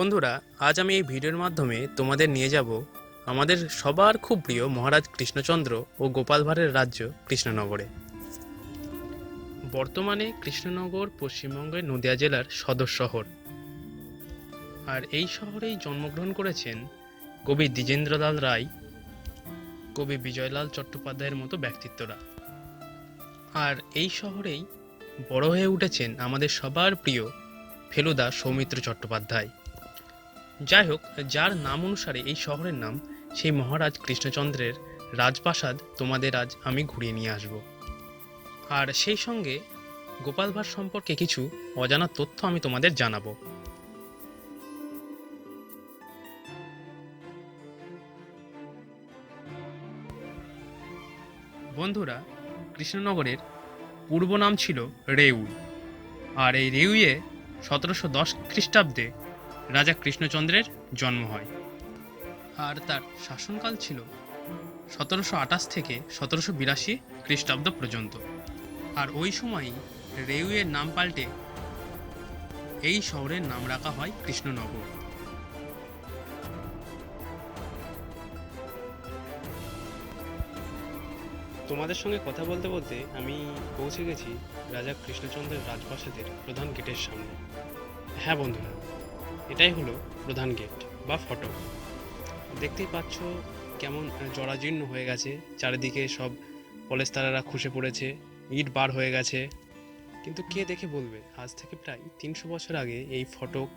বন্ধুরা, আজ আমি এই ভিডিওর মাধ্যমে তোমাদের নিয়ে যাব আমাদের সবার খুব প্রিয় মহারাজ কৃষ্ণচন্দ্র ও গোপাল ভাঁড়ের রাজ্য কৃষ্ণনগরে। বর্তমানে কৃষ্ণনগর পশ্চিমবঙ্গের নদিয়া জেলার সদর শহর। আর এই শহরেই জন্মগ্রহণ করেছেন কবি দ্বিজেন্দ্রলাল রায়, কবি বিজয়লাল চট্টোপাধ্যায়ের মতো ব্যক্তিত্বরা। আর এই শহরেই বড় হয়ে উঠেছেন আমাদের সবার প্রিয় ফেলুদা সৌমিত্র চট্টোপাধ্যায়। যাই হোক যার নাম অনুসারে এই শহরের নাম সেই মহারাজ কৃষ্ণচন্দ্রের রাজপ্রাসাদ, তোমাদের আজ আমি ঘুরিয়ে নিয়ে আসব। আর সেই সঙ্গে গোপাল ভাঁড় সম্পর্কে কিছু অজানা তথ্য আমি তোমাদের জানাব। বন্ধুরা, কৃষ্ণনগরের পূর্ব নাম ছিল রেউই আর এই রেউয়ে সতেরোশো দশ খ্রিস্টাব্দে রাজা কৃষ্ণচন্দ্রের জন্ম হয়। আর তার শাসনকাল ছিল সতেরোশো আঠাশ থেকে সতেরোশো বিরাশি খ্রিস্টাব্দ পর্যন্ত। আর ওই সময়ই রেউয়ের নাম পাল্টে এই শহরের নাম রাখা হয় কৃষ্ণনগর। তোমাদের সঙ্গে কথা বলতে বলতে আমি পৌঁছে গেছি রাজা কৃষ্ণচন্দ্রের রাজপ্রাসাদের প্রধান গেটের সামনে। হ্যাঁ বন্ধুরা এটাই হলো প্রধান গেট বা ফটক দেখতেই পাচ্ছ কেমন জরাজীর্ণ হয়ে গেছে। চারিদিকে সব পলেস্তারারা খসে পড়েছে, ইট বার হয়ে গেছে। কিন্তু কে দেখে বলবে, আজ থেকে প্রায় তিনশো বছর আগে এই ফটক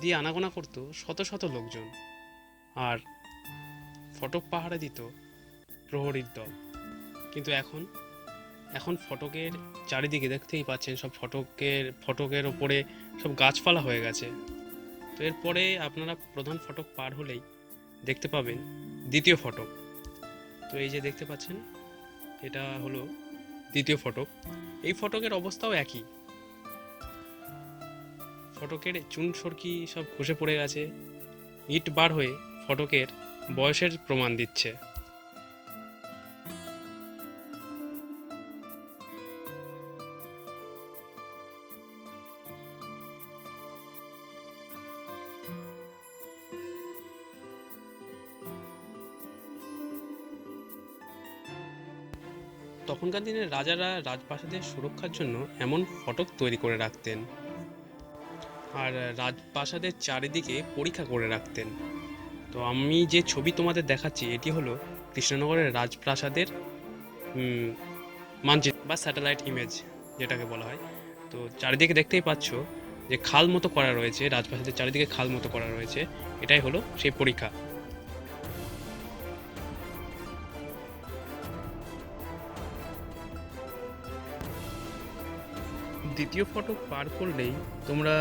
দিয়ে আনাগোনা করতো শত শত লোকজন। আর ফটক পাহারা দিত প্রহরীর দল। কিন্তু এখন এখন ফটকের চারিদিকে দেখতেই পাচ্ছেন সব ফটকের ফটকের ওপরে সব গাছপালা হয়ে গেছে। তো এরপরে আপনারা প্রধান ফটক পার হলেই দেখতে পাবেন দ্বিতীয় ফটক। তো এই যে দেখতে পাচ্ছেন, এটা হলো দ্বিতীয় ফটক। এই ফটকের অবস্থাও একই। ফটকের চুন সরকি সব খসে পড়ে গেছে। ইট বার হয়ে ফটকের বয়সের প্রমাণ দিচ্ছে। তখনকার দিনে রাজারা রাজপ্রাসাদের সুরক্ষার জন্য এমন ফটক তৈরি করে রাখতেন। আর রাজপ্রাসাদের চারিদিকে পরীক্ষা করে রাখতেন। তো আমি যে ছবি তোমাদের দেখাচ্ছি, এটি হলো কৃষ্ণনগরের রাজপ্রাসাদের মানচিত্র বা স্যাটেলাইট ইমেজ, যেটাকে বলা হয়। তো চারিদিকে দেখতেই পাচ্ছ যে খাল মতো করা রয়েছে, রাজপ্রাসাদের চারিদিকে খাল মতো করা রয়েছে। এটাই হলো সেই পরীক্ষা। দ্বিতীয় ফটক পার করলেই তোমরা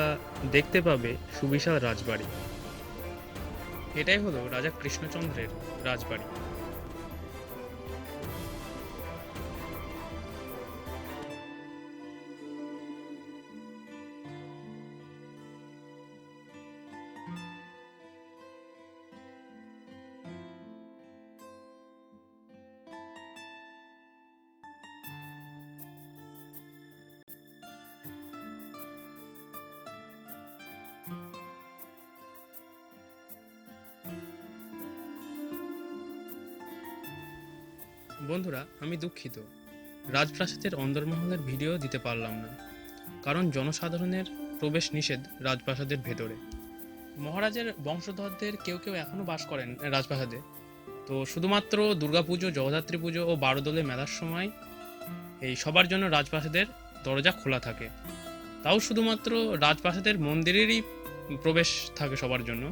দেখতে পাবে সুবিশাল রাজবাড়ি। এটাই হলো রাজা কৃষ্ণচন্দ্রের রাজবাড়ি। বন্ধুরা, আমি দুঃখিত। রাজপ্রাসাদের অন্দরমহলের ভিডিও দিতে পারলাম না, কারণ জনসাধারণের প্রবেশ নিষেধ রাজপ্রাসাদের ভেতরে। মহারাজের বংশধরদের কেউ কেউ এখনও বাস করেন রাজপ্রাসাদে। তো শুধুমাত্র দুর্গাপুজো, জগদ্ধাত্রী পুজো ও বারোদলে মেলার সময় এই সবার জন্য রাজপ্রাসাদের দরজা খোলা থাকে। তাও শুধুমাত্র রাজপ্রাসাদের মন্দিরেরই প্রবেশ থাকে সবার জন্য।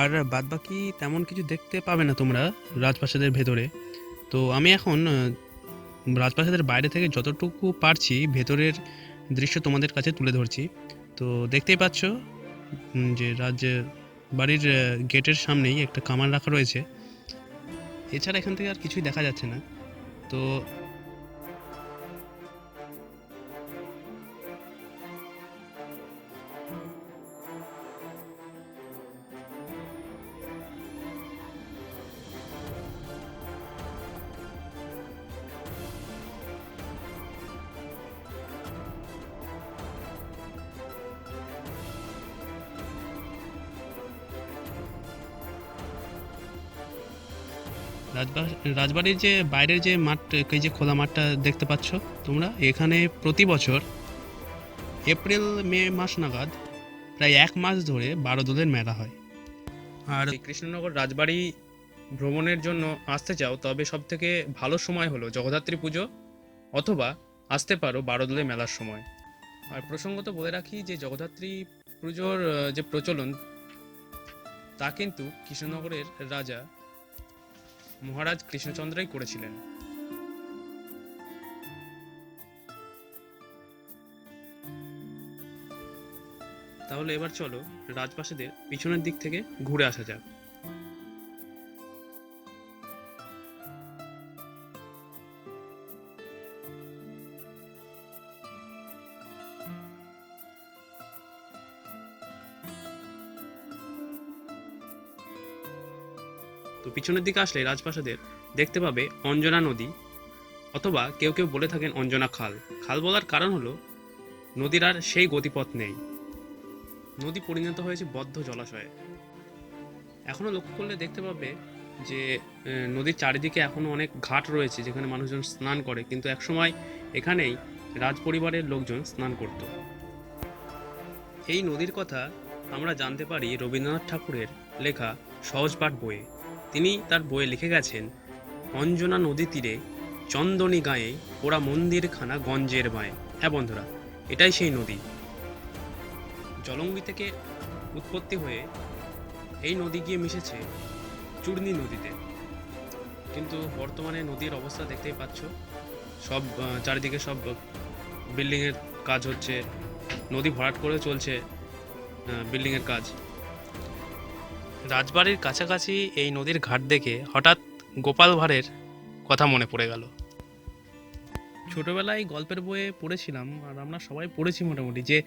আর বাদবাকি তেমন কিছু দেখতে পাবে না তোমরা রাজপ্রাসাদের ভেতরে। তো আমি এখন রাজপ্রাসাদের বাইরে থেকে যতটুকু পারছি ভেতরের দৃশ্য তোমাদের কাছে তুলে ধরছি। তো দেখতেই পাচ্ছ যে রাজ বাড়ির গেটের সামনেই একটা কামান রাখা রয়েছে। এছাড়া এখান থেকে আর কিছুই দেখা যাচ্ছে না। তো রাজবাড়ির যে বাইরের যে মাঠ, এই যে খোলা মাঠটা দেখতে পাচ্ছ তোমরা, এখানে প্রতি বছর এপ্রিল, মে মাস নাগাদ প্রায় এক মাস ধরে বারো দোলের মেলা হয়। আর কৃষ্ণনগর রাজবাড়ি ভ্রমণের জন্য আসতে চাও, তবে সব থেকে ভালো সময় হলো জগদ্ধাত্রী পুজো অথবা আসতে পারো বারোদোলে মেলার সময়। আর প্রসঙ্গত বলে রাখি যে জগদ্ধাত্রী পুজোর যে প্রচলন, তা কিন্তু কৃষ্ণনগরের রাজা মহারাজ কৃষ্ণচন্দ্রই করেছিলেন। তাহলে এবার চলো রাজপ্রাসাদের পিছনের দিক থেকে ঘুরে আসা যাক। তো পিছনের দিকে আসলে রাজপ্রাসাদের দেখতে পাবে অঞ্জনা নদী অথবা কেউ কেউ বলে থাকেন অঞ্জনা খাল। খাল বলার কারণ হলো নদীর আর সেই গতিপথ নেই। নদী পরিণত হয়েছে বদ্ধ জলাশয়ে। এখনও লক্ষ্য করলে দেখতে পাবে যে নদীর চারিদিকে এখনও অনেক ঘাট রয়েছে যেখানে মানুষজন স্নান করে। কিন্তু একসময় এখানেই রাজপরিবারের লোকজন স্নান করত। এই নদীর কথা আমরা জানতে পারি রবীন্দ্রনাথ ঠাকুরের লেখা সহজপাঠ বইয়ে। তিনি তার বইয়ে লিখে গেছেন, অঞ্জনা নদী তীরে, চন্দনী গায়ে ওরা মন্দিরখানা গঞ্জের বাঁয়ে। হ্যাঁ বন্ধুরা, এটাই সেই নদী। জলঙ্গি থেকে উৎপত্তি হয়ে এই নদী গিয়ে মিশেছে চূর্ণী নদীতে। কিন্তু বর্তমানে নদীর অবস্থা দেখতেই পাচ্ছ, সব চারিদিকে সব বিল্ডিংয়ের কাজ হচ্ছে, নদী ভরাট করে চলছে বিল্ডিংয়ের কাজ। রাজবাড়ির কাছাকাছি এই নদীর ঘাট দেখে হঠাৎ গোপাল ভাঁড়ের কথা মনে পড়ে গেল। ছোটবেলায় গল্পের বইয়ে পড়েছিলাম আর আমরা সবাই পড়েছি মোটামুটি যে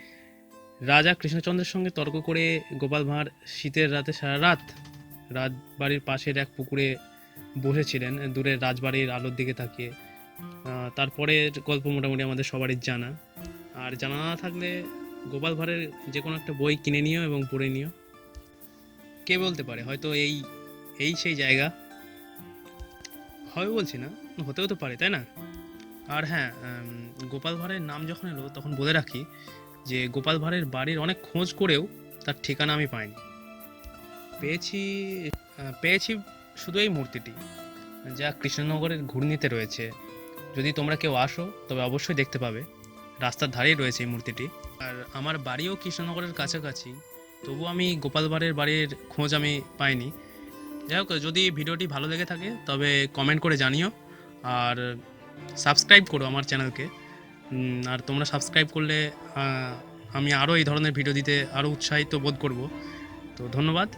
রাজা কৃষ্ণচন্দ্রের সঙ্গে তর্ক করে গোপাল ভাঁড় শীতের রাতে সারা রাত রাজবাড়ির পাশের এক পুকুরে বসেছিলেন দূরের রাজবাড়ির আলোর দিকে তাকিয়ে। আহ, তারপরের গল্প মোটামুটি আমাদের সবারই জানা। আর জানা না থাকলে গোপাল ভাঁড়ের যে কোনো একটা বই কিনে নিও এবং পড়ে নিও। কে বলতে পারে? হয়তো এই এই সেই জায়গা। হবে বলছি না, হতেও তো পারে, তাই না? আর হ্যাঁ গোপাল ভাঁড়ের নাম যখন এলো, তখন বলে রাখি যে, গোপাল ভাঁড়ের বাড়ির অনেক খোঁজ করেও তার ঠিকানা আমি পাইনি। পেয়েছি পেয়েছি শুধু এই মূর্তিটি, যা কৃষ্ণনগরের ঘূর্ণিতে রয়েছে। যদি তোমরা কেউ আসো, তবে অবশ্যই দেখতে পাবে। রাস্তার ধারেই রয়েছে এই মূর্তিটি। আর আমার বাড়িও কৃষ্ণনগরের কাছাকাছি। তবু আমি গোপাল ভাঁড়ের বাড়ির খোঁজ আমি পাইনি। যাই হোক, যদি ভিডিওটি ভালো লেগে থাকে, তবে কমেন্ট করে জানিও। আর সাবস্ক্রাইব করো আমার চ্যানেলকে আর তোমরা সাবস্ক্রাইব করলে আমি আরও এই ধরনের ভিডিও দিতে আরও উৎসাহিত বোধ করব। তো ধন্যবাদ।